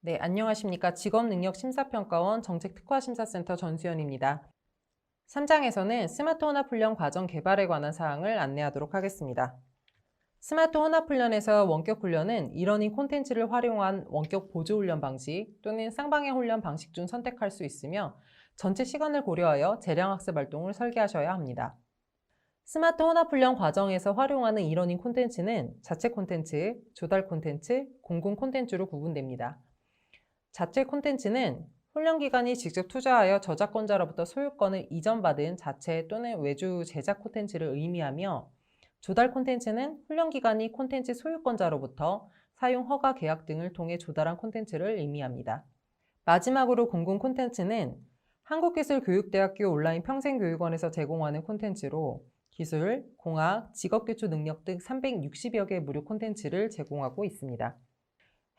네, 안녕하십니까. 직업능력심사평가원 정책특화심사센터 전수연입니다. 3장에서는 스마트 혼합훈련 과정 개발에 관한 사항을 안내하도록 하겠습니다. 스마트 혼합훈련에서 원격훈련은 이러닝 콘텐츠를 활용한 원격 보조훈련 방식 또는 쌍방향 훈련 방식 중 선택할 수 있으며 전체 시간을 고려하여 재량학습 활동을 설계하셔야 합니다. 스마트 혼합훈련 과정에서 활용하는 이러닝 콘텐츠는 자체 콘텐츠, 조달 콘텐츠, 공공 콘텐츠로 구분됩니다. 자체 콘텐츠는 훈련 기관이 직접 투자하여 저작권자로부터 소유권을 이전받은 자체 또는 외주 제작 콘텐츠를 의미하며 조달 콘텐츠는 훈련 기관이 콘텐츠 소유권자로부터 사용 허가 계약 등을 통해 조달한 콘텐츠를 의미합니다. 마지막으로 공공 콘텐츠는 한국기술교육대학교 온라인 평생교육원에서 제공하는 콘텐츠로 기술, 공학, 직업교초 능력 등 360여 개의 무료 콘텐츠를 제공하고 있습니다.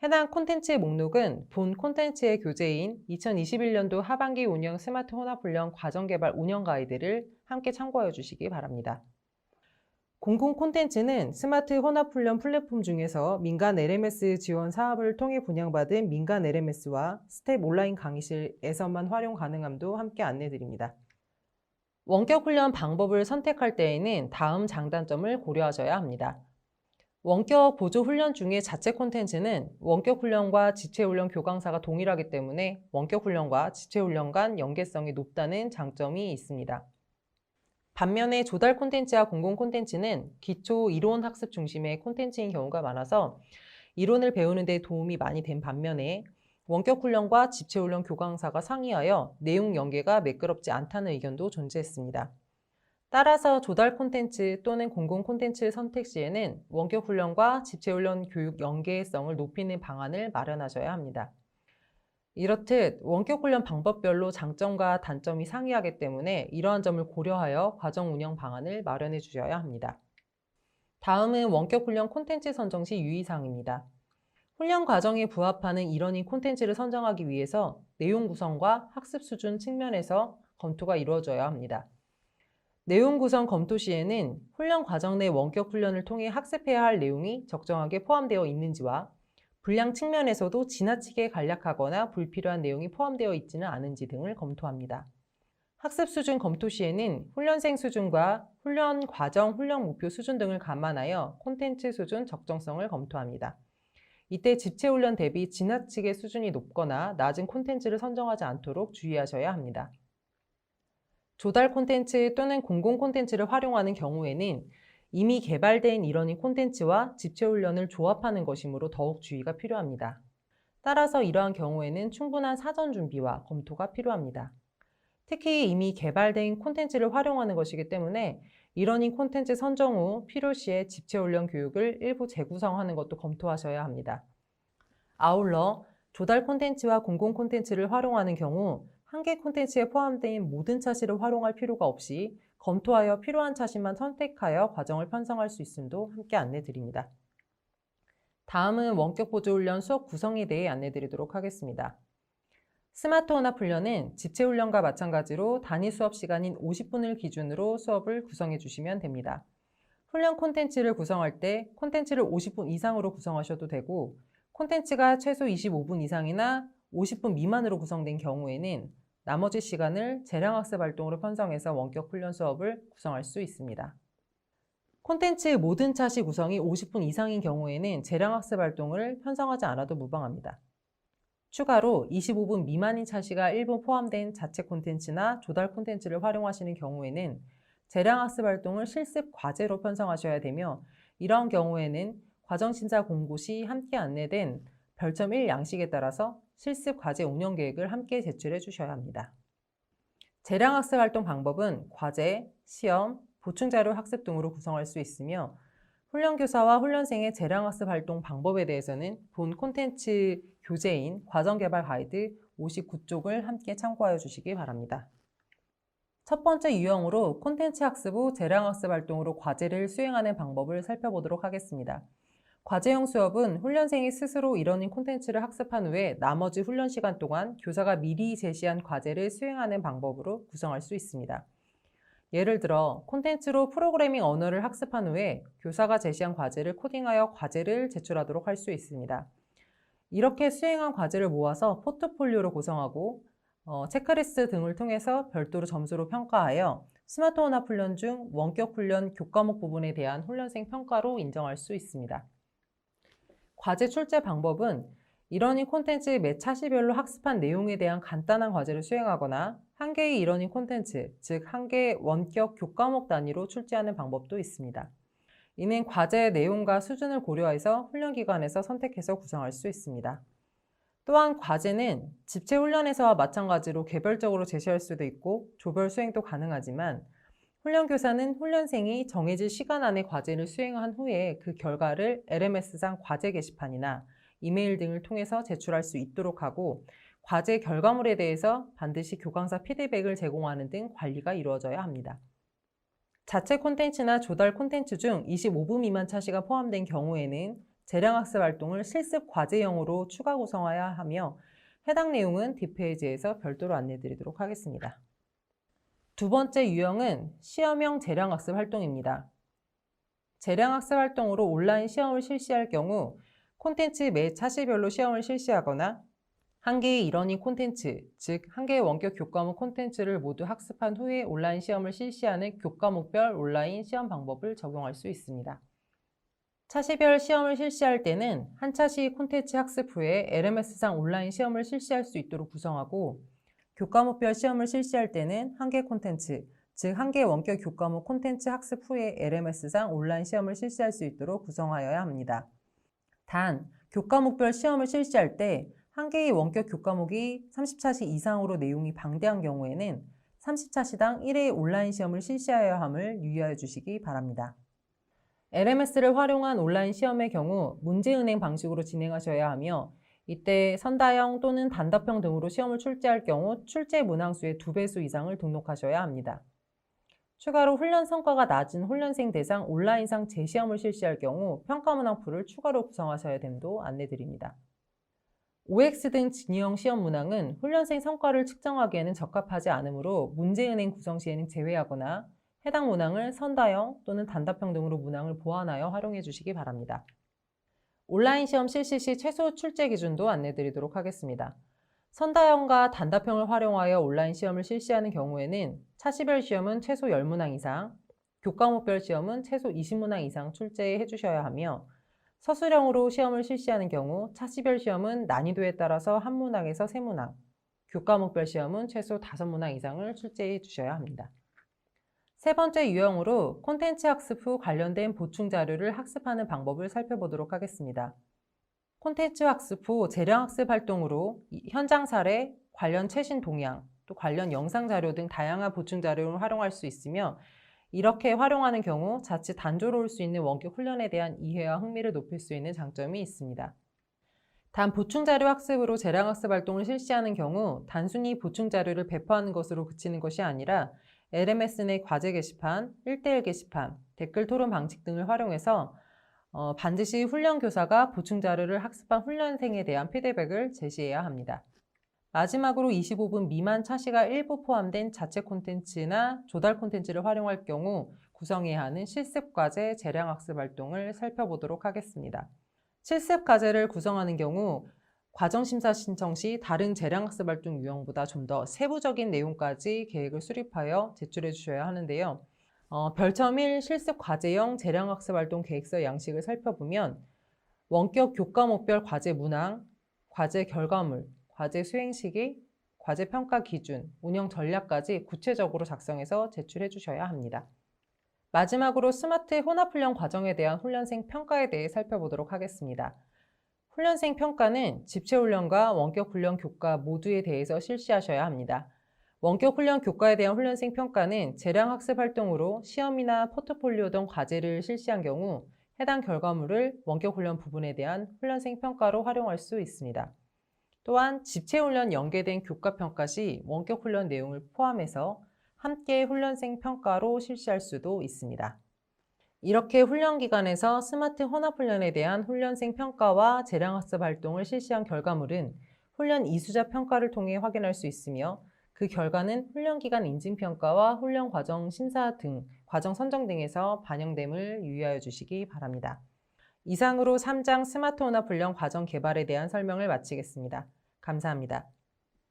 해당 콘텐츠의 목록은 본 콘텐츠의 교재인 2021년도 하반기 운영 스마트 혼합 훈련 과정 개발 운영 가이드를 함께 참고해 주시기 바랍니다. 공공 콘텐츠는 스마트 혼합 훈련 플랫폼 중에서 민간 LMS 지원 사업을 통해 분양받은 민간 LMS와 스텝 온라인 강의실에서만 활용 가능함도 함께 안내드립니다. 원격 훈련 방법을 선택할 때에는 다음 장단점을 고려하셔야 합니다. 원격 보조 훈련 중에 자체 콘텐츠는 원격 훈련과 지체 훈련 교강사가 동일하기 때문에 원격 훈련과 지체 훈련 간 연계성이 높다는 장점이 있습니다. 반면에 조달 콘텐츠와 공공 콘텐츠는 기초 이론 학습 중심의 콘텐츠인 경우가 많아서 이론을 배우는 데 도움이 많이 된 반면에 원격 훈련과 집체 훈련 교강사가 상의하여 내용 연계가 매끄럽지 않다는 의견도 존재했습니다. 따라서 조달 콘텐츠 또는 공공 콘텐츠 선택 시에는 원격 훈련과 집체 훈련 교육 연계성을 높이는 방안을 마련하셔야 합니다. 이렇듯 원격 훈련 방법별로 장점과 단점이 상이하기 때문에 이러한 점을 고려하여 과정 운영 방안을 마련해 주셔야 합니다. 다음은 원격 훈련 콘텐츠 선정 시 유의사항입니다. 훈련 과정에 부합하는 이러닝 콘텐츠를 선정하기 위해서 내용 구성과 학습 수준 측면에서 검토가 이루어져야 합니다. 내용 구성 검토 시에는 훈련 과정 내 원격 훈련을 통해 학습해야 할 내용이 적정하게 포함되어 있는지와 분량 측면에서도 지나치게 간략하거나 불필요한 내용이 포함되어 있지는 않은지 등을 검토합니다. 학습 수준 검토 시에는 훈련생 수준과 훈련 과정, 훈련 목표 수준 등을 감안하여 콘텐츠 수준 적정성을 검토합니다. 이때 집체 훈련 대비 지나치게 수준이 높거나 낮은 콘텐츠를 선정하지 않도록 주의하셔야 합니다. 조달 콘텐츠 또는 공공 콘텐츠를 활용하는 경우에는 이미 개발된 이러닝 콘텐츠와 집체 훈련을 조합하는 것이므로 더욱 주의가 필요합니다. 따라서 이러한 경우에는 충분한 사전 준비와 검토가 필요합니다. 특히 이미 개발된 콘텐츠를 활용하는 것이기 때문에 이러닝 콘텐츠 선정 후 필요시에 집체 훈련 교육을 일부 재구성하는 것도 검토하셔야 합니다. 아울러 조달 콘텐츠와 공공 콘텐츠를 활용하는 경우 한 개 콘텐츠에 포함된 모든 차시를 활용할 필요가 없이 검토하여 필요한 차시만 선택하여 과정을 편성할 수 있음도 함께 안내드립니다. 다음은 원격 보조 훈련 수업 구성에 대해 안내드리도록 하겠습니다. 스마트 혼합 훈련은 집체 훈련과 마찬가지로 단위 수업 시간인 50분을 기준으로 수업을 구성해 주시면 됩니다. 훈련 콘텐츠를 구성할 때 콘텐츠를 50분 이상으로 구성하셔도 되고 콘텐츠가 최소 25분 이상이나 50분 미만으로 구성된 경우에는 나머지 시간을 재량학습 활동으로 편성해서 원격 훈련 수업을 구성할 수 있습니다. 콘텐츠 모든 차시 구성이 50분 이상인 경우에는 재량학습 활동을 편성하지 않아도 무방합니다. 추가로 25분 미만인 차시가 일부 포함된 자체 콘텐츠나 조달 콘텐츠를 활용하시는 경우에는 재량학습 활동을 실습 과제로 편성하셔야 되며 이러한 경우에는 과정심사 공고 시 함께 안내된 별점 1 양식에 따라서 실습 과제 운영 계획을 함께 제출해 주셔야 합니다. 재량학습 활동 방법은 과제, 시험, 보충자료 학습 등으로 구성할 수 있으며 훈련교사와 훈련생의 재량학습 활동 방법에 대해서는 본 콘텐츠 교재인 과정개발 가이드 59쪽을 함께 참고하여 주시기 바랍니다. 첫 번째 유형으로 콘텐츠 학습 후 재량학습 활동으로 과제를 수행하는 방법을 살펴보도록 하겠습니다. 과제형 수업은 훈련생이 스스로 이러닝 콘텐츠를 학습한 후에 나머지 훈련 시간 동안 교사가 미리 제시한 과제를 수행하는 방법으로 구성할 수 있습니다. 예를 들어 콘텐츠로 프로그래밍 언어를 학습한 후에 교사가 제시한 과제를 코딩하여 과제를 제출하도록 할 수 있습니다. 이렇게 수행한 과제를 모아서 포트폴리오로 구성하고 어, 체크리스트 등을 통해서 별도로 점수로 평가하여 스마트 혼합 훈련 중 원격 훈련 교과목 부분에 대한 훈련생 평가로 인정할 수 있습니다. 과제 출제 방법은 이러닝 콘텐츠 매 차시별로 학습한 내용에 대한 간단한 과제를 수행하거나 한 개의 이러닝 콘텐츠, 즉 한 개의 원격 교과목 단위로 출제하는 방법도 있습니다. 이는 과제의 내용과 수준을 고려해서 훈련 기관에서 선택해서 구성할 수 있습니다. 또한 과제는 집체 훈련에서와 마찬가지로 개별적으로 제시할 수도 있고 조별 수행도 가능하지만 훈련교사는 훈련생이 정해진 시간 안에 과제를 수행한 후에 그 결과를 LMS상 과제 게시판이나 이메일 등을 통해서 제출할 수 있도록 하고 과제 결과물에 대해서 반드시 교강사 피드백을 제공하는 등 관리가 이루어져야 합니다. 자체 콘텐츠나 조달 콘텐츠 중 25분 미만 차시가 포함된 경우에는 재량학습 활동을 실습 과제형으로 추가 구성해야 하며 해당 내용은 뒷페이지에서 별도로 안내드리도록 하겠습니다. 두 번째 유형은 시험형 재량학습 활동입니다. 재량학습 활동으로 온라인 시험을 실시할 경우 콘텐츠 매 차시별로 시험을 실시하거나 한 개의 이러닝 콘텐츠, 즉 한 개의 원격 교과목 콘텐츠를 모두 학습한 후에 온라인 시험을 실시하는 교과목별 온라인 시험 방법을 적용할 수 있습니다. 차시별 시험을 실시할 때는 한 차시 콘텐츠 학습 후에 LMS상 온라인 시험을 실시할 수 있도록 구성하고 교과목별 시험을 실시할 때는 한 개 콘텐츠, 즉 한 개 원격 교과목 콘텐츠 학습 후에 LMS상 온라인 시험을 실시할 수 있도록 구성하여야 합니다. 단, 교과목별 시험을 실시할 때 한 개의 원격 교과목이 30차시 이상으로 내용이 방대한 경우에는 30차시당 1회의 온라인 시험을 실시하여야 함을 유의하여 주시기 바랍니다. LMS를 활용한 온라인 시험의 경우 문제은행 방식으로 진행하셔야 하며 이때 선다형 또는 단답형 등으로 시험을 출제할 경우 출제 문항수의 두 배수 이상을 등록하셔야 합니다. 추가로 훈련 성과가 낮은 훈련생 대상 온라인상 재시험을 실시할 경우 평가 문항풀을 추가로 구성하셔야 됨도 안내드립니다. OX 등 진유형 시험 문항은 훈련생 성과를 측정하기에는 적합하지 않으므로 문제은행 구성 시에는 제외하거나 해당 문항을 선다형 또는 단답형 등으로 문항을 보완하여 활용해 주시기 바랍니다. 온라인 시험 실시 시 최소 출제 기준도 안내드리도록 하겠습니다. 선다형과 단답형을 활용하여 온라인 시험을 실시하는 경우에는 차시별 시험은 최소 10문항 이상, 교과목별 시험은 최소 20문항 이상 출제해 주셔야 하며 서술형으로 시험을 실시하는 경우 차시별 시험은 난이도에 따라서 한 문항에서 세 문항, 교과목별 시험은 최소 다섯 문항 이상을 출제해 주셔야 합니다. 세 번째 유형으로 콘텐츠 학습 후 관련된 보충 자료를 학습하는 방법을 살펴보도록 하겠습니다. 콘텐츠 학습 후 재량 학습 활동으로 현장 사례, 관련 최신 동향, 또 관련 영상 자료 등 다양한 보충 자료를 활용할 수 있으며 이렇게 활용하는 경우 자칫 단조로울 수 있는 원격 훈련에 대한 이해와 흥미를 높일 수 있는 장점이 있습니다. 단 보충 자료 학습으로 재량 학습 활동을 실시하는 경우 단순히 보충 자료를 배포하는 것으로 그치는 것이 아니라 LMS 내 과제 게시판, 1대1 게시판, 댓글 토론 방식 등을 활용해서 어, 반드시 훈련 교사가 보충 자료를 학습한 훈련생에 대한 피드백을 제시해야 합니다. 마지막으로 25분 미만 차시가 일부 포함된 자체 콘텐츠나 조달 콘텐츠를 활용할 경우 구성해야 하는 실습 과제 재량 학습 활동을 살펴보도록 하겠습니다. 실습 과제를 구성하는 경우 과정 심사 신청 시 다른 재량 학습 활동 유형보다 좀 더 세부적인 내용까지 계획을 수립하여 제출해 주셔야 하는데요. 어, 별점 1 실습 과제형 재량 학습 활동 계획서 양식을 살펴보면 원격 교과목별 과제 문항, 과제 결과물, 과제 수행 시기, 과제 평가 기준, 운영 전략까지 구체적으로 작성해서 제출해 주셔야 합니다. 마지막으로 스마트 혼합 훈련 과정에 대한 훈련생 평가에 대해 살펴보도록 하겠습니다. 훈련생 평가는 집체 훈련과 원격 훈련 교과 모두에 대해서 실시하셔야 합니다. 원격 훈련 교과에 대한 훈련생 평가는 재량 학습 활동으로 시험이나 포트폴리오 등 과제를 실시한 경우 해당 결과물을 원격 훈련 부분에 대한 훈련생 평가로 활용할 수 있습니다. 또한 집체훈련 연계된 교과평가 시 원격훈련 내용을 포함해서 함께 훈련생 평가로 실시할 수도 있습니다. 이렇게 훈련 기관에서 스마트 혼합 훈련에 대한 훈련생 평가와 재량학습 활동을 실시한 결과물은 훈련 이수자 평가를 통해 확인할 수 있으며 그 결과는 훈련 기간 인증 평가와 훈련 과정 심사 등 과정 선정 등에서 반영됨을 유의하여 주시기 바랍니다. 이상으로 3장 스마트 혼합 훈련 과정 개발에 대한 설명을 마치겠습니다. 감사합니다.